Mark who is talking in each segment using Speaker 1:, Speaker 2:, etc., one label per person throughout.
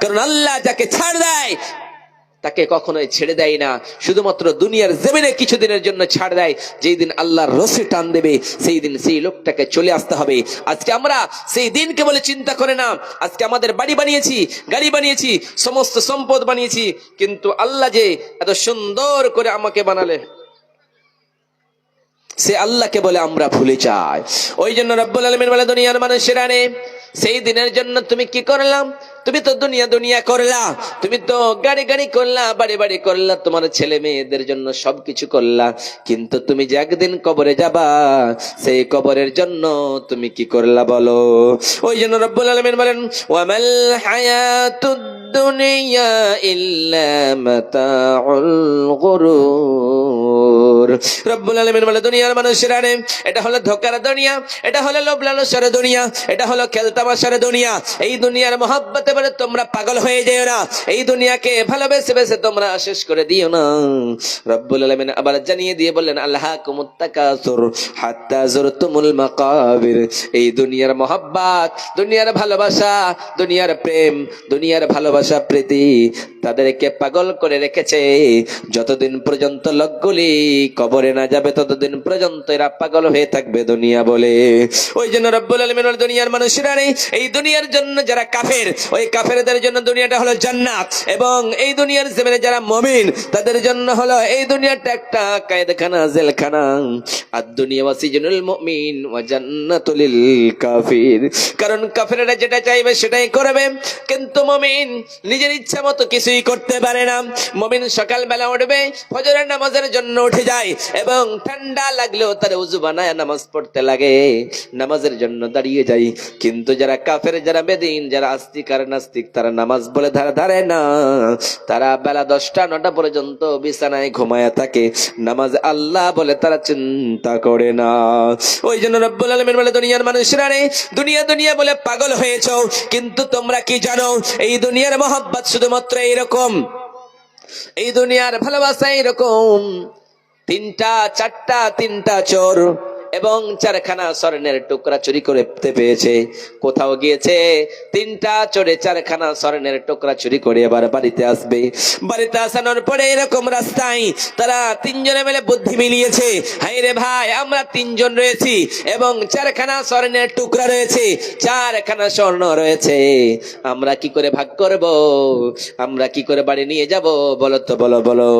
Speaker 1: কারণ আল্লাহ যাকে ছাড় দেয়, তাকে কখনোই ছেড়ে দেয় না। শুধুমাত্র দুনিয়ার জমিনে কিছুদিনের জন্য ছাড় দেয়। যেই দিন আল্লাহর রসে টান দেবে, সেই দিন সেই লোকটাকে চলে আসতে হবে। আজকে আমরা সেই দিনকে বলে চিন্তা করে না। আজকে আমাদের বাড়ি বানিয়েছি, গাড়ি বানিয়েছি, সমস্ত সম্পদ বানিয়েছি, কিন্তু আল্লাহ যে এত সুন্দর করে আমাকে বানালে, সে আল্লাহকে বলে আমরা ভুলে যাই। ওই জন্য রব্বুল আলমিন বলে, দুনিয়ার মানুষেরা নে সেই দিনের জন্য তুমি কি করলাম? তুমি তো দুনিয়া দুনিয়া করলা, তুমি তো গাড়ি গাড়ি করলা, বাড়ি বাড়ি করলা, তোমার ছেলে মেয়েদের জন্য সবকিছু করলা। কিন্তু তুমি যে একদিন কবরে যাবা, সেই কবরের জন্য তুমি কি করলা বলো? ওই জন্য রব্বুল আলমিন বলেন, ওয়ামাল দুনিয়া ইল্লা মাতাউল গুরুর। রব্বুল আলামিন বলে, দুনিয়ার মানুষেরা রে, এটা হলো ধোকার দুনিয়া, এটা হলো লোভ লালসার দুনিয়া, এটা হলো খেলতামাশার দুনিয়া। এই দুনিয়ার মহব্বতে বলে, তোমরা পাগল হয়ে যেও না। এই দুনিয়াকে ভালোবেসে বেসে তোমরা শেষ করে দিও না। রব্বুল আলামিন আবার জানিয়ে দিয়ে বললেন আল্লাহ কুমুত্তাকাসুর হাত্তা জুরতুমুল মাকাবির। এই দুনিয়ার মহব্বত, দুনিয়ার ভালোবাসা, দুনিয়ার প্রেম, দুনিয়ার ভালোবাসা প্রীতি তাদেরকে পাগল করে রেখেছে। যতদিন পর্যন্ত লোকগুলি কবরে না যাবে, ততদিন পর্যন্ত এরা পাগল হয়ে থাকবে দুনিয়া বলে। ওই জন্য রব্বুল আলমিন দুনিয়ার মানুষেরা নেই। এই দুনিয়ার জন্য যারা কাফের, ওই কাফেরদের জন্য দুনিয়াটা হলো জান্নাত। এবং এই দুনিয়ার জমিনে যারা মমিন, তাদের জন্য হলো এই দুনিয়াটা একটা কায়দখানা, জেলখানা। আর দুনিয়া ওয়াসিজনুল মুমিন, ওয়া জান্নাতুল লিল কাফির। কারণ কাফেররা যেটা চাইবে সেটাই করবে। কিন্তু মমিন নিজের ইচ্ছা মতো কিছুই করতে পারে না। মমিন সকালবেলা উঠবে, ফজরের নামাজের জন্য উঠে যায় এবং ঠান্ডা লাগলেও তার উজু বানায় নামাজ পড়তে লাগে। নামাজের জন্য দাঁড়িয়ে যায়। কিন্তু যারা কাফের, যারা বেদিন, যারা আস্তিক আর নাস্তিক, তারা নামাজ বলে ধারে ধারে না। তারা বেলা দশটা, নটা পর্যন্ত বিছানায় ঘুমায়া থাকে। নামাজ আল্লাহ বলে তারা চিন্তা করে না। ওই জন্য রব্বুল আলমিন বলে, দুনিয়ার মানুষরা রে, দুনিয়া দুনিয়া বলে পাগল হয়েছ। কিন্তু তোমরা কি জানো, এই দুনিয়ার মহব্বত শুধুমাত্র এইরকম। এই দুনিয়ার ভালোবাসা এইরকম। তিনটা চারটা তিনটা চোর। এবং চারখানা স্বর্ণের টুকরা চুরি করতে পেয়েছে কোথাও গিয়েছে, তিনটা চোরে চারখানা স্বর্ণের টুকরা চুরি করে এবার বাড়িতে আসবে। বাড়িতে আসানোর পরে এরকম রাস্তায় তারা তিনজনে মিলে বুদ্ধি মিলিয়েছে হাই রে ভাই, আমরা তিনজন রয়েছি এবং চারখানা স্বর্ণের টুকরা রয়েছে, চারখানা স্বর্ণ রয়েছে। আমরা কি করে ভাগ করব? আমরা কি করে বাড়ি নিয়ে যাব? বলো তো, বলো বলো।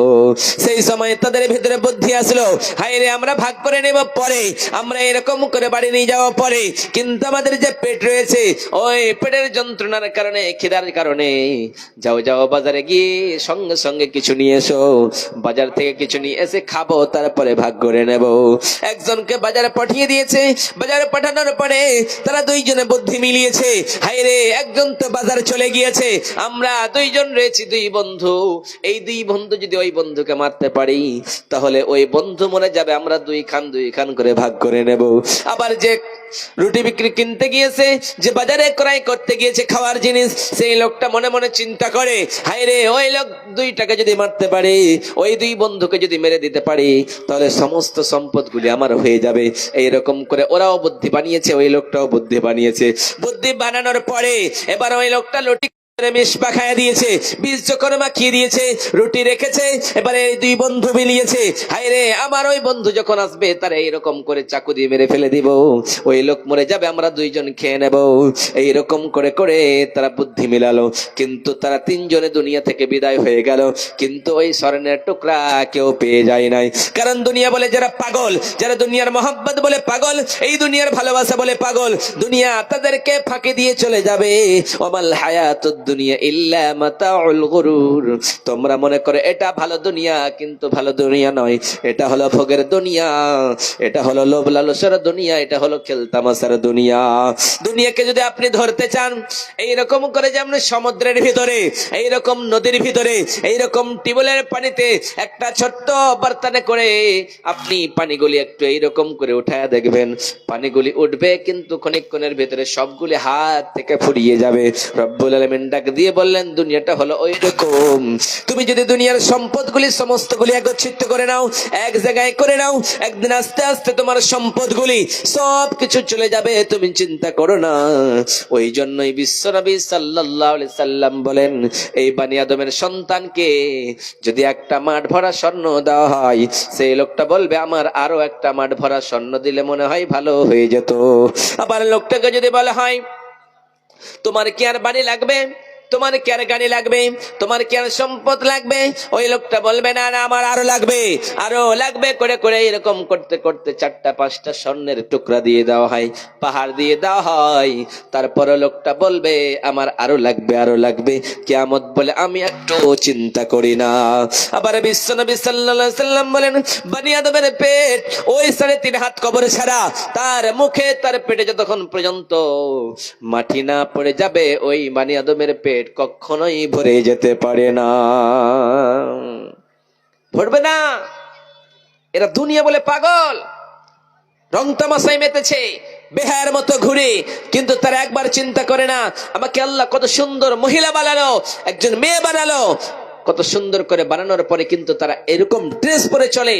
Speaker 1: সেই সময় তাদের ভিতরে বুদ্ধি আসলো হাই রে, আমরা ভাগ করে নেব পরে। আমরা এরকম করে বাড়ি নিয়ে যাওয়া পরে কিন্তু আমাদের যে পেট রয়েছে, ওই পেটের যন্ত্রণার কারণে, খিদার কারণে, যাও যাও বাজারে গিয়ে সঙ্গে সঙ্গে কিছু নিয়ে এসো। বাজার থেকে কিছু নিয়ে এসে খাব, তারপরে ভাগ করে নেব। একজনকে বাজারে পাঠিয়ে দিয়েছে। বাজারে পাঠানোর পরে তারা দুইজনে বুদ্ধি মিলিয়েছে হাই রে, একজন তো বাজারে চলে গিয়েছে। আমরা দুইজন রয়েছি, দুই বন্ধু। এই দুই বন্ধু যদি ওই বন্ধুকে মারতে পারি, তাহলে ওই বন্ধু মনে যাবে। আমরা দুই খান দুই খান করে ভাগ করে নেব। আবার যে রুটি বিক্রি কিনতে গিয়েছে, যে বাজারে ক্রয় করতে গিয়েছে খাওয়ার জিনিস, সেই লোকটা মনে মনে চিন্তা করে হাই রে, ওই লোক দুই টাকা যদি মারতে পারে, ওই দুই বন্ধুকে যদি মেরে দিতে পারে, তাহলে সমস্ত সম্পদগুলি আমার হয়ে যাবে। এইরকম করে ওরাও বুদ্ধি বানিয়েছে, ওই লোকটাও বুদ্ধি বানিয়েছে। বুদ্ধি বানানোর পরে এবার ওই লোকটা লুটি মিশ পাখায় দিয়েছে, বীজ যখন মাখিয়ে দিয়েছে, রুটি রেখেছে, এবারে দুই বন্ধু মিলিয়েছে হাই রে, আমার ওই বন্ধু যখন আসবে, তারা এইরকম করে চাকু দিয়ে মেরে ফেলে দিব, ওই লোক মরে যাবে, আমরা দুইজন খেয়ে নেব, এইরকম করে করে তারা বুদ্ধি মিলালো, কিন্তু তারা তিনজনে দুনিয়া থেকে বিদায় হয়ে গেল, কিন্তু ওই স্বর্ণের টুকরা কেউ পেয়ে যায় নাই। কারণ দুনিয়া বলে যারা পাগল, যারা দুনিয়ার মোহাম্মত বলে পাগল, এই দুনিয়ার ভালোবাসা বলে পাগল, দুনিয়া তাদেরকে ফাঁকি দিয়ে চলে যাবে, ওমাল হায়াতুদ দুনিয়া ইল্লা মাতাউল গুরুর। তোমরা মনে করে, এটা ভালো দুনিয়া, কিন্তু ভালো দুনিয়া নয়। এটা হলো ভোগের দুনিয়া, এটা হলো লোভ লালসার দুনিয়া, এটা হলো খেলতামাশার দুনিয়া। দুনিয়াকে যদি আপনি ধরতে চান, এইরকম করে যেমন সমুদ্রের ভিতরে, এইরকম নদীর ভিতরে, এইরকম টিউবওয়েলের পানিতে একটা ছোট্ট বর্তনে করে আপনি পানিগুলি একটু এইরকম করে উঠায় দেখবেন। পানিগুলি উঠবে কিন্তু ক্ষণিক্ষণের ভিতরে সবগুলি হাত থেকে ফুরিয়ে যাবে। রব্বুল আলমিন ডাক দিয়ে বললেন, দুনিয়াটা হলো ওই রকম। তুমি যদি দুনিয়ার সম্পদগুলি, সমস্তগুলি একত্রিত করে নাও, এক জায়গায় করে নাও, একদিন আস্তে আস্তে তোমার সম্পদগুলি সব কিছু চলে যাবে, তুমি চিন্তা করো না। ওই জন্যই বিশ্বনবী সাল্লাল্লাহু আলাইহি সাল্লাম বলেন, এই বানি আদমের সন্তানকে যদি একটা মাঠ ভরা স্বর্ণ দেওয়া হয়, সেই লোকটা বলবে, আমার আরও একটা মাঠ ভরা স্বর্ণ দিলে মনে হয় ভালো হয়ে যেত। আবার লোকটাকে যদি বলা হয়, তোমার কি আর বাড়ি লাগবে? তোমার কি আর গাড়ি লাগবে? তোমার কি আর সম্পদ লাগবে? ওই লোকটা বলবে, না না, আমার আরও লাগবে। আরও লাগবে করে করে এরকম করতে করতে চারটা, পাঁচটা স্বর্ণের টুকরা দিয়ে দেওয়া হয়, পাহাড় দিয়ে দেওয়া হয়। তারপরে লোকটা বলবে, আমার আরও লাগবে আরও লাগবে। কেয়ামত বলে আমি একটু চিন্তা করি না। আবার বিশ্বনবী সাল্লাল্লাহু আলাইহি সাল্লাম বলেন, বানি আদমের পেট ওই সাড়ে তিন হাত কবর ছাড়া তার মুখে, তার পেটে যতক্ষণ পর্যন্ত মাটি না পড়ে যাবে, ওই বানি আদমের পেট কখনোই ভরে যেতে পারে না। ভরবে না। এরা দুনিয়া বলে পাগল। রং তামাশায় মেতেছে বেহার মতো ঘুরে, কিন্তু তারা একবার চিন্তা করে না, আমাকে আল্লাহ কত সুন্দর মহিলা বানালো, একজন মেয়ে বানালো। কত সুন্দর করে বানানোর পরে কিন্তু তারা এরকম ড্রেস পরে চলে।